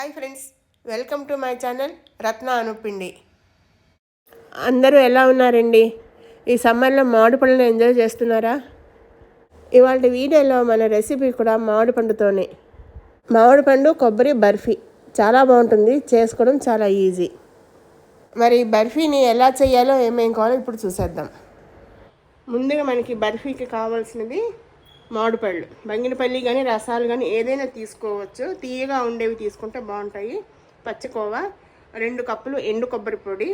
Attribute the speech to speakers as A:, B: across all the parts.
A: Hi friends welcome to my channel Ratna Anupindi అందరూ ఎలా ఉన్నారండి? ఈ సమ్మర్లో మామిడి పండును ఎంజాయ్ చేస్తున్నారా? ఇవాళ వీడియోలో మన రెసిపీ కూడా మామిడి పండుతోనే. మామిడి పండు కొబ్బరి బర్ఫీ చాలా బాగుంటుంది చేసుకోవడం చాలా ఈజీ మరి బర్ఫీని ఎలా చేయాలో ఏమేం కావాలో ఇప్పుడు చూసేద్దాం. ముందుగా మనకి బర్ఫీకి కావాల్సినది మామిడిపళ్ళు బంగినపల్లి కానీ రసాలు కానీ ఏదైనా తీసుకోవచ్చు. తీయగా ఉండేవి తీసుకుంటే బాగుంటాయి. పచ్చికోవ రెండు కప్పులు ఎండు కొబ్బరి పొడి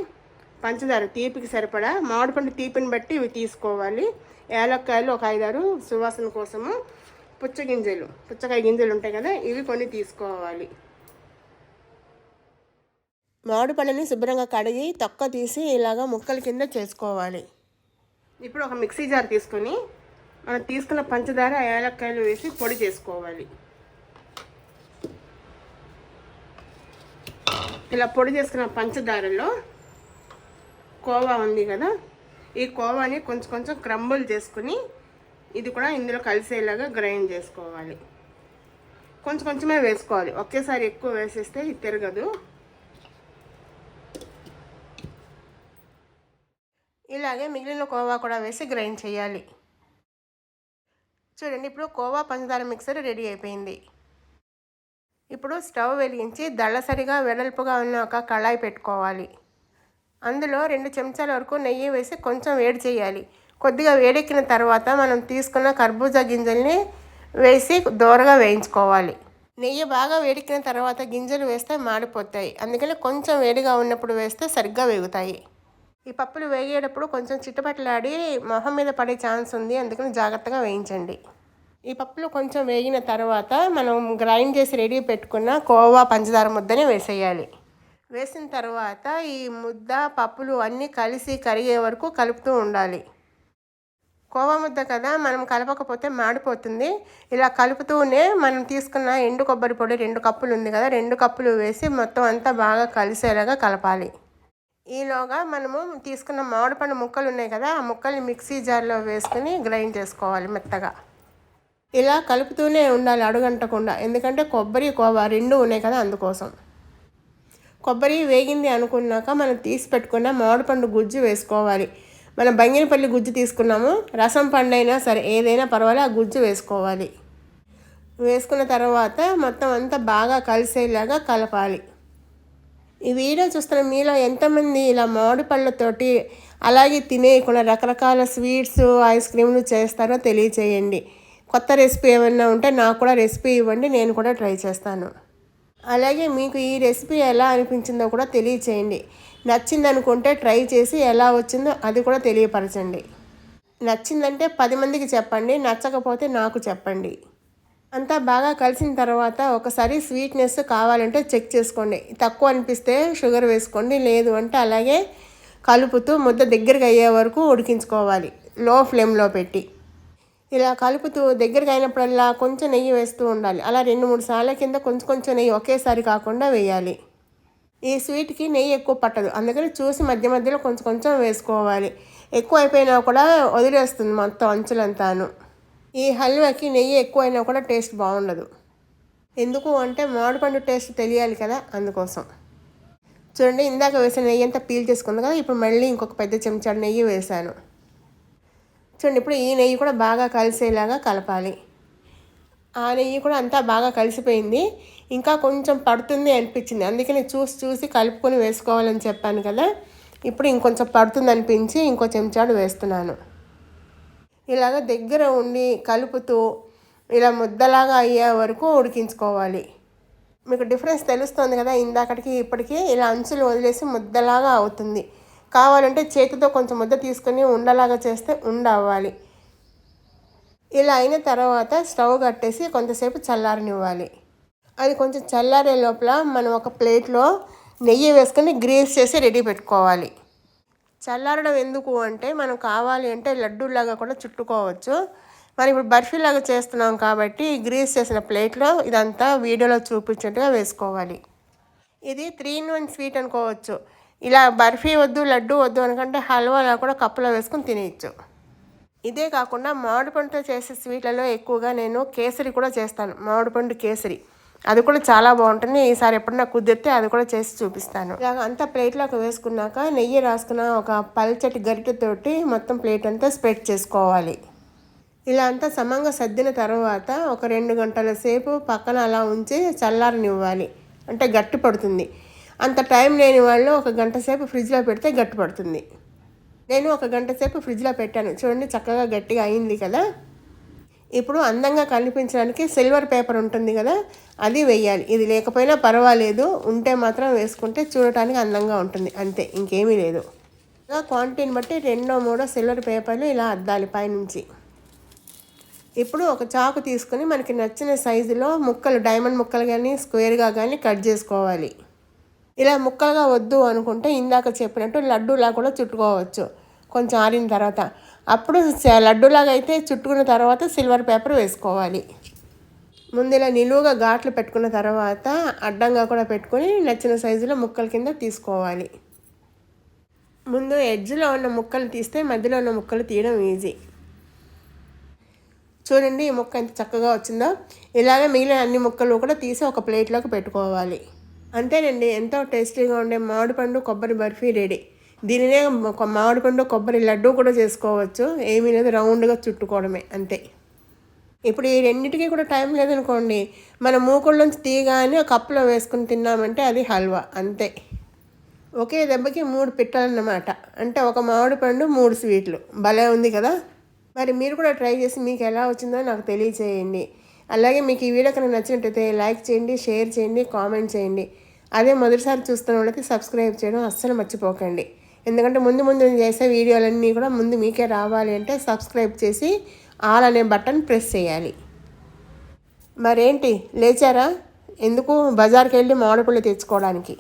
A: పంచదార తీపికి సరిపడా మామిడిపండు తీపిని బట్టి ఇవి తీసుకోవాలి. ఏలక్కాయలు ఒక ఐదారు సువాసన కోసము. పుచ్చగింజలు పుచ్చకాయ గింజలు ఉంటాయి కదా ఇవి కొన్ని తీసుకోవాలి. మామిడి పళ్ళని శుభ్రంగా కడిగి తొక్క తీసి ఇలాగా ముక్కల కింద చేసుకోవాలి. ఇప్పుడు ఒక మిక్సీ జార్ తీసుకొని మనం తీసుకున్న పంచదార ఏలక్కాయలు వేసి పొడి చేసుకోవాలి. ఇలా పొడి చేసుకున్న పంచదారలో కోవా ఉంది కదా? ఈ కోవాని కొంచెం కొంచెం క్రంబుల్ చేసుకుని ఇది కూడా ఇందులో కలిసేలాగా గ్రైండ్ చేసుకోవాలి. కొంచెం కొంచెమే వేసుకోవాలి. ఒకేసారి ఎక్కువ వేసేస్తే ఇది తిరగదు. ఇలాగే మిగిలిన కోవా కూడా వేసి గ్రైండ్ చేయాలి. చూడండి ఇప్పుడు కోవా పంచదార మిక్సర్ రెడీ అయిపోయింది. ఇప్పుడు స్టవ్ వెలిగించి దళ్ళసరిగా వెడల్పుగా ఉన్న ఒక కళాయి పెట్టుకోవాలి. అందులో రెండు చెంచాల వరకు నెయ్యి వేసి కొంచెం వేడి చేయాలి. కొద్దిగా వేడెక్కిన తర్వాత మనం తీసుకున్న కర్బూజా గింజల్ని వేసి దోరగా వేయించుకోవాలి. నెయ్యి బాగా వేడెక్కిన తర్వాత గింజలు వేస్తే మాడిపోతాయి. అందుకని కొంచెం వేడిగా ఉన్నప్పుడు వేస్తే సరిగ్గా వేగుతాయి. ఈ పప్పులు వేగేటప్పుడు కొంచెం చిట్టపట్టలాడి మొహం మీద పడే ఛాన్స్ ఉంది అందుకని జాగ్రత్తగా వేయించండి. ఈ పప్పులు కొంచెం వేగిన తర్వాత మనం గ్రైండ్ చేసి రెడీ పెట్టుకున్న కోవా పంచదార ముద్దని వేసేయాలి. వేసిన తర్వాత ఈ ముద్ద పప్పులు అన్నీ కలిసి కరిగే వరకు కలుపుతూ ఉండాలి. కోవా ముద్ద కదా మనం కలపకపోతే మాడిపోతుంది. ఇలా కలుపుతూనే మనం తీసుకున్న ఎండు కొబ్బరి పొడి రెండు కప్పులు ఉంది కదా రెండు కప్పులు వేసి మొత్తం అంతా బాగా కలిసేలాగా కలపాలి. ఈలోగా మనము తీసుకున్న మామిడిపండు ముక్కలు ఉన్నాయి కదా ఆ ముక్కల్ని మిక్సీ జార్లో వేసుకుని గ్రైండ్ చేసుకోవాలి మెత్తగా. ఇలా కలుపుతూనే ఉండాలి అడుగంటకుండా ఎందుకంటే కొబ్బరి కోవా రెండు ఉన్నాయి కదా అందుకోసం. కొబ్బరి వేగింది అనుకున్నాక మనం తీసి పెట్టుకున్న మామిడిపండు గుజ్జు వేసుకోవాలి. మనం బంగినపల్లి గుజ్జు తీసుకున్నాము రసం పండు అయినా సరే ఏదైనా పర్వాలేదు ఆ గుజ్జు వేసుకోవాలి. వేసుకున్న తర్వాత మొత్తం అంతా బాగా కలిసేలాగా కలపాలి. ఈ వీడియో చూస్తున్న మీలో ఎంతమంది ఇలా మామిడి పళ్ళతోటి అలాగే తినేయకుండా రకరకాల స్వీట్స్ ఐస్ క్రీమ్లు చేస్తారో తెలియచేయండి. కొత్త రెసిపీ ఏమైనా ఉంటే నాకు కూడా రెసిపీ ఇవ్వండి నేను కూడా ట్రై చేస్తాను. అలాగే మీకు ఈ రెసిపీ ఎలా అనిపించిందో కూడా తెలియచేయండి. నచ్చిందనుకుంటే ట్రై చేసి ఎలా వచ్చిందో అది కూడా తెలియపరచండి. నచ్చిందంటే పది మందికి చెప్పండి నచ్చకపోతే నాకు చెప్పండి. అంతా బాగా కలిసిన తర్వాత ఒకసారి స్వీట్నెస్ కావాలంటే చెక్ చేసుకోండి. తక్కువ అనిపిస్తే షుగర్ వేసుకోండి లేదు అంటే అలాగే కలుపుతూ ముద్ద దగ్గరికి అయ్యే వరకు ఉడికించుకోవాలి. లో ఫ్లేమ్లో పెట్టి. ఇలా కలుపుతూ దగ్గరికి అయినప్పుడల్లా కొంచెం నెయ్యి వేస్తూ ఉండాలి. అలా రెండు మూడు సార్ల కింద కొంచెం కొంచెం నెయ్యి ఒకేసారి కాకుండా వేయాలి. ఈ స్వీట్కి నెయ్యి ఎక్కువ పట్టదు. అందుకని చూసి మధ్య మధ్యలో కొంచెం కొంచెం వేసుకోవాలి. ఎక్కువ అయిపోయినా కూడా వదిలేస్తుంది మొత్తం అంచులంతాను. ఈ హల్వాకి నెయ్యి ఎక్కువైనా కూడా టేస్ట్ బాగుండదు. ఎందుకు అంటే మామిడిపండు టేస్ట్ తెలియాలి కదా అందుకోసం. చూడండి ఇందాక వేసిన నెయ్యి అంతా పీల్ చేసుకుంది కదా ఇప్పుడు మళ్ళీ ఇంకొక పెద్ద చెంచాడు నెయ్యి వేశాను. చూడండి ఇప్పుడు ఈ నెయ్యి కూడా బాగా కలిసేలాగా కలపాలి. ఆ నెయ్యి కూడా అంతా బాగా కలిసిపోయింది. ఇంకా కొంచెం పడుతుంది అనిపించింది. అందుకని చూసి చూసి కలుపుకొని వేసుకోవాలని చెప్పాను కదా. ఇప్పుడు ఇంకొంచెం పడుతుంది అనిపించి ఇంకో చెంచాడు వేస్తున్నాను. ఇలాగ దగ్గర ఉండి కలుపుతూ ఇలా ముద్దలాగా అయ్యే వరకు ఉడికించుకోవాలి. మీకు డిఫరెన్స్ తెలుస్తుంది కదా ఇందాకటికి ఇప్పటికీ ఇలా అంచులు వదిలేసి ముద్దలాగా అవుతుంది. కావాలంటే చేతితో కొంచెం ముద్ద తీసుకొని ఉండలాగా చేస్తే ఉండ అవ్వాలి ఇలా అయిన తర్వాత స్టవ్ కట్టేసి కొంతసేపు చల్లారనివ్వాలి. అది కొంచెం చల్లారే లోపల మనం ఒక ప్లేట్లో నెయ్యి వేసుకొని గ్రీస్ చేసి రెడీ పెట్టుకోవాలి. చల్లారడం ఎందుకు అంటే మనం కావాలి అంటే లడ్డూలాగా కూడా చుట్టుకోవచ్చు. మరి ఇప్పుడు బర్ఫీలాగా చేస్తున్నాం కాబట్టి గ్రీస్ చేసిన ప్లేట్లో ఇదంతా వీడియోలో చూపించినట్టుగా వేసుకోవాలి. ఇది త్రీ ఇన్ వన్ స్వీట్ అనుకోవచ్చు. ఇలా బర్ఫీ వద్దు లడ్డు వద్దు అనుకంటే హల్వాలా కూడా కప్పులో వేసుకొని తినేయచ్చు. ఇదే కాకుండా మామిడి పండుతో చేసే స్వీట్లలో ఎక్కువగా నేను కేసరి కూడా చేస్తాను మామిడి పండు కేసరి. అది కూడా చాలా బాగుంటుంది. ఈసారి ఎప్పుడన్నా కుదిరితే అది కూడా చేసి చూపిస్తాను. ఇలాగ అంతా ప్లేట్లోకి వేసుకున్నాక నెయ్యి రాసుకున్న ఒక పల్చటి గరిటెతోటి మొత్తం ప్లేట్ అంతా స్ప్రెడ్ చేసుకోవాలి. ఇలా అంతా సమంగా సర్దిన తర్వాత ఒక రెండు గంటల సేపు పక్కన అలా ఉంచి చల్లారనివ్వాలి. అంటే గట్టి పడుతుంది. అంత టైం లేని వాళ్ళు ఒక గంట సేపు ఫ్రిడ్జ్లో పెడితే గట్టి పడుతుంది. నేను ఒక గంట సేపు ఫ్రిడ్జ్లో పెట్టాను. చూడండి చక్కగా గట్టిగా అయింది కదా? ఇప్పుడు అందంగా కనిపించడానికి సిల్వర్ పేపర్ ఉంటుంది కదా అది వేయాలి. ఇది లేకపోయినా పర్వాలేదు ఉంటే మాత్రం వేసుకుంటే చూడటానికి అందంగా ఉంటుంది. అంతే ఇంకేమీ లేదు. ఇలా క్వాంటిటీని బట్టి రెండో మూడో సిల్వర్ పేపర్లు ఇలా అద్దాలి పైనుంచి. ఇప్పుడు ఒక చాకు తీసుకొని మనకి నచ్చిన సైజులో ముక్కలు డైమండ్ ముక్కలు కానీ స్క్వేర్గా కానీ కట్ చేసుకోవాలి. ఇలా ముక్కలుగా వద్దు అనుకుంటే ఇందాక చెప్పినట్టు లడ్డూలా కూడా చుట్టుకోవచ్చు. కొంచెం ఆరిన తర్వాత. అప్పుడు లడ్డూలాగా అయితే చుట్టుకున్న తర్వాత సిల్వర్ పేపర్ వేసుకోవాలి. ముందు ఇలా నిలువుగా ఘాట్లు పెట్టుకున్న తర్వాత అడ్డంగా కూడా పెట్టుకొని నచ్చిన సైజులో ముక్కల కింద తీసుకోవాలి. ముందు ఎడ్జ్లో ఉన్న ముక్కలు తీస్తే మధ్యలో ఉన్న ముక్కలు తీయడం ఈజీ. చూడండి ఈ ముక్క ఎంత చక్కగా వచ్చిందో. ఇలాగే మిగిలిన అన్ని ముక్కలు కూడా తీసి ఒక ప్లేట్లోకి పెట్టుకోవాలి. అంతేనండి ఎంతో టేస్టీగా ఉండే మామిడిపండు కొబ్బరి బర్ఫీ రెడీ. దీనినే ఒక మామిడిపండు కొబ్బరి లడ్డు కూడా చేసుకోవచ్చు. ఏమీ లేదు రౌండ్గా చుట్టుకోవడమే అంతే. ఇప్పుడు ఈ రెండింటికి కూడా టైం లేదనుకోండి మన మూకుళ్ళలోంచి తీయగానే కప్పులో వేసుకుని తిన్నామంటే అది హల్వా అంతే. ఒకే దెబ్బకి మూడు పిట్టలన్నమాట. అంటే ఒక మామిడి పండు మూడు స్వీట్లు. భలే ఉంది కదా? మరి మీరు కూడా ట్రై చేసి మీకు ఎలా వచ్చిందో నాకు తెలియచేయండి. అలాగే మీకు ఈ వీడియో కనుక నచ్చినట్టయితే లైక్ చేయండి షేర్ చేయండి కామెంట్ చేయండి. అదే మొదటిసారి చూస్తున్న వాళ్ళకి సబ్స్క్రైబ్ చేయడం అస్సలు మర్చిపోకండి. ఎందుకంటే ముందు ముందు నేను చేసే వీడియోలన్నీ కూడా ముందు మీకే రావాలి అంటే సబ్స్క్రైబ్ చేసి ఆల్ అనే బటన్ ప్రెస్ చేయాలి. మరేంటి లేచారా? ఎందుకు బజార్కి వెళ్ళి మామిడిపళ్ళు తెచ్చుకోవడానికి?